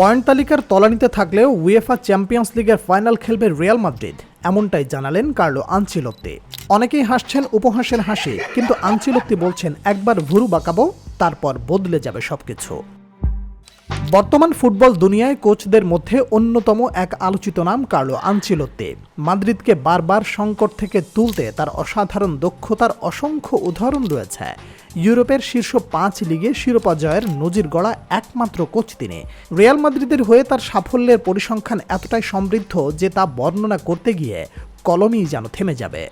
Point তালিকার তলানিতে থাকলেও উয়েফা চ্যাম্পিয়ন্স লিগের ফাইনাল খেলবে রিয়াল মাদ্রিদ, এমনটাই জানালেন কার্লো আনচিলত্তি। অনেকেই হাসছেন, উপহাসের হাসি, কিন্তু আনচিলত্তি বলছেন, একবার ভুরু বাঁকাবো, তারপর বদলে যাবে সবকিছু। বর্তমান ফুটবল দুনিয়ায় কোচদের মধ্যে অন্যতম এক আলোচিত নাম কার্লো আনচিলত্তি। মাদ্রিদকে বারবার সংকট থেকে তুলতে তার অসাধারণ দক্ষতার অসংখ্য উদাহরণ রয়েছে। ইউরোপের শীর্ষ পাঁচ লিগে শিরোপা জয়ের নজির গড়া একমাত্র কোচ তিনি। রিয়াল মাদ্রিদের হয়ে তার সাফল্যের পরিসংখ্যান এতটাই সমৃদ্ধ যে তা বর্ণনা করতে গিয়ে কলমই যেন থেমে যাবে।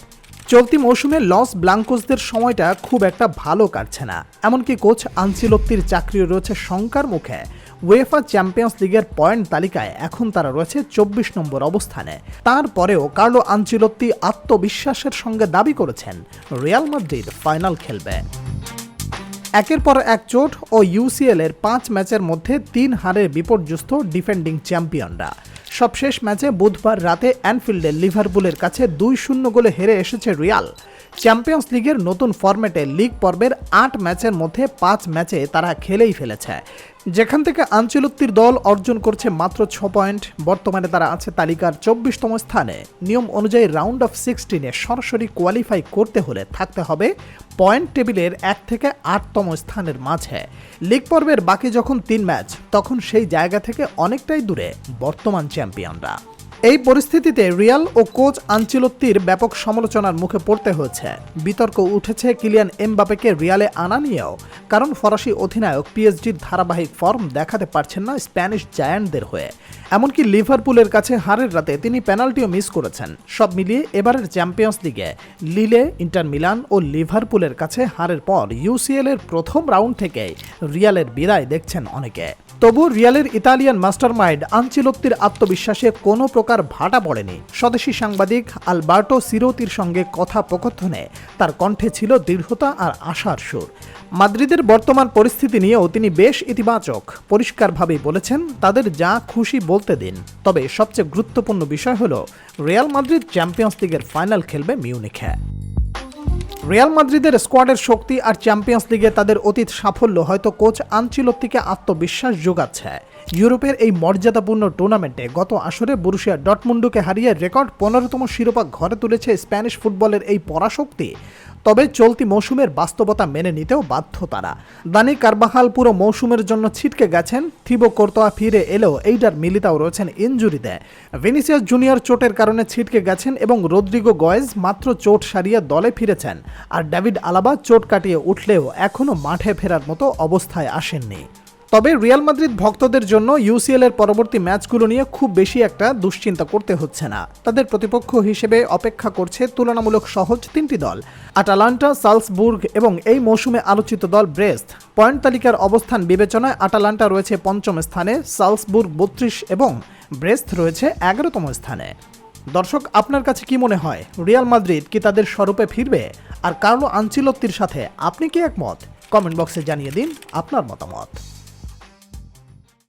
চলতি মৌসুমে লস ব্লাঙ্কোসদের সময়টা খুব একটা ভালো কাটছে না। এমনকি কোচ আনচিলত্তির চাকরিও রয়েছে শঙ্কার মুখে। ওয়েফা চ্যাম্পিয়ন্স লিগের পয়েন্ট তালিকায় এখন তারা রয়েছে চব্বিশ নম্বর অবস্থানে। তারপরেও কার্লো আনচিলত্তি আত্মবিশ্বাসের সঙ্গে দাবি করেছেন, রিয়াল মাদ্রিদ ফাইনাল খেলবে। একের পর এক চোট ও ইউসিএল এর পাঁচ ম্যাচের মধ্যে তিন হারের বিপর্যস্ত ডিফেন্ডিং চ্যাম্পিয়নরা। সবশেষ ম্যাচে বুধবার রাতে অ্যানফিল্ডে লিভারপুলের কাছে দুই শূন্য গোলে হেরে এসেছে রিয়াল। চ্যাম্পিয়ন্স লিগের নতুন ফরম্যাটে লিগ পর্বের আট ম্যাচের মধ্যে পাঁচ ম্যাচে তারা খেলেই ফেলেছে। যেখান থেকে আঞ্চলত্তির দল অর্জন করছে মাত্র ছ পয়েন্ট বর্তমানে তারা আছে তালিকার চব্বিশতম স্থানে। নিয়ম অনুযায়ী রাউন্ড অফ সিক্সটিনে সরাসরি কোয়ালিফাই করতে হলে থাকতে হবে পয়েন্ট টেবিলের এক থেকে আটতম স্থানের মাঝে। লিগ পর্বের বাকি যখন তিন ম্যাচ তখন সেই জায়গা থেকে অনেকটাই দূরে বর্তমান চ্যাম্পিয়নরা এই পরিস্থিতিতে রিয়াল ও কোচ আঞ্চিলত্তির ব্যাপক সমালোচনার মুখে পড়তে হয়েছে। বিতর্ক উঠেছে কিলিয়ান এমবাপেকে রিয়ালে আনা নিয়েও, কারণ ফরাসি অধিনায়ক পিএসজির ধারাবাহিক ফর্ম দেখাতে পারছেন না স্প্যানিশ জায়ান্টদের হয়ে। এমনকি লিভারপুলের কাছে হারের রাতে তিনি পেনাল্টিও মিস করেছেন। সব মিলিয়ে এবারের চ্যাম্পিয়ন্স লিগে লিলে, ইন্টার মিলান ও লিভারপুলের কাছে হারের পর ইউসিএল এর প্রথম রাউন্ড থেকে রিয়ালের বিদায় দেখছেন অনেকে। তবু রিয়ালের ইতালিয়ান মাস্টারমাইন্ড আনচিলত্তির আত্মবিশ্বাসে কোনো প্রকার ভাটা পড়েনি। স্বদেশি সাংবাদিক আলবার্টো সিরোতির সঙ্গে কথোপকথনে তার কণ্ঠে ছিল দৃঢ়তা আর আশার সুর। মাদ্রিদের বর্তমান পরিস্থিতি নিয়েও তিনি বেশ ইতিবাচক, পরিষ্কারভাবেই বলেছেন, তাদের যা খুশি বলতে দিন। তবে সবচেয়ে গুরুত্বপূর্ণ বিষয় হল, রিয়াল মাদ্রিদ চ্যাম্পিয়ন্স লিগের ফাইনাল খেলবে মিউনিখে। রিয়াল মাদ্রিদের স্কোয়াডের শক্তি আর চ্যাম্পিয়ন্স লিগে তাদের অতীত সাফল্য হয়তো কোচ আনচিলত্তিকে আত্মবিশ্বাস যোগাচ্ছে। ইউরোপের এই মর্যাদাপূর্ণ টুর্নামেন্টে গত আসরে বুরুশিয়া ডটমুন্ডুকে হারিয়ে রেকর্ড পনেরোতম শিরোপা ঘরে তুলেছে স্প্যানিশ ফুটবলের এই পরাশক্তি। তবে চলতি মৌসুমের বাস্তবতা মেনে নিতেও বাধ্য তারা। দানি কারবাহাল পুরো মৌসুমের জন্য ছিটকে গেছেন, থিবো কোর্তোয়া ফিরে এলেও এইটার মিলিতাও রয়েছেন ইঞ্জুরিতে ভিনিসিয়াস জুনিয়র চোটের কারণে ছিটকে গেছেন এবং রদ্রিগো গয়েজ মাত্র চোট সারিয়ে দলে ফিরেছেন। আর ডেভিড আলাবা চোট কাটিয়ে উঠলেও এখনও মাঠে ফেরার মতো অবস্থায় আসেননি। তবে রিয়াল মাদ্রিদ ভক্তদের জন্য ইউসিএল এর পরবর্তী ম্যাচগুলো নিয়ে খুব বেশি একটা দুশ্চিন্তা করতে হচ্ছে না। তাদের প্রতিপক্ষ হিসেবে অপেক্ষা করছে তুলনামূলক সহজ তিনটি দল, আটালান্টা, সালসবুর্গ এবং এই মৌসুমে আলোচিত দল ব্রেস্ট পয়েন্ট তালিকার অবস্থান বিবেচনায় আটালান্টা রয়েছে পঞ্চম স্থানে, সালসবুর্গ বত্রিশ এবং ব্রেস্ট রয়েছে এগারোতম স্থানে। দর্শক, আপনার কাছে কি মনে হয়? রিয়াল মাদ্রিদ কি তাদের স্বরূপে ফিরবে? আর কার্লো আনচিলত্তির সাথে আপনি কি একমত? কমেন্ট বক্সে জানিয়ে দিন আপনার মতামত।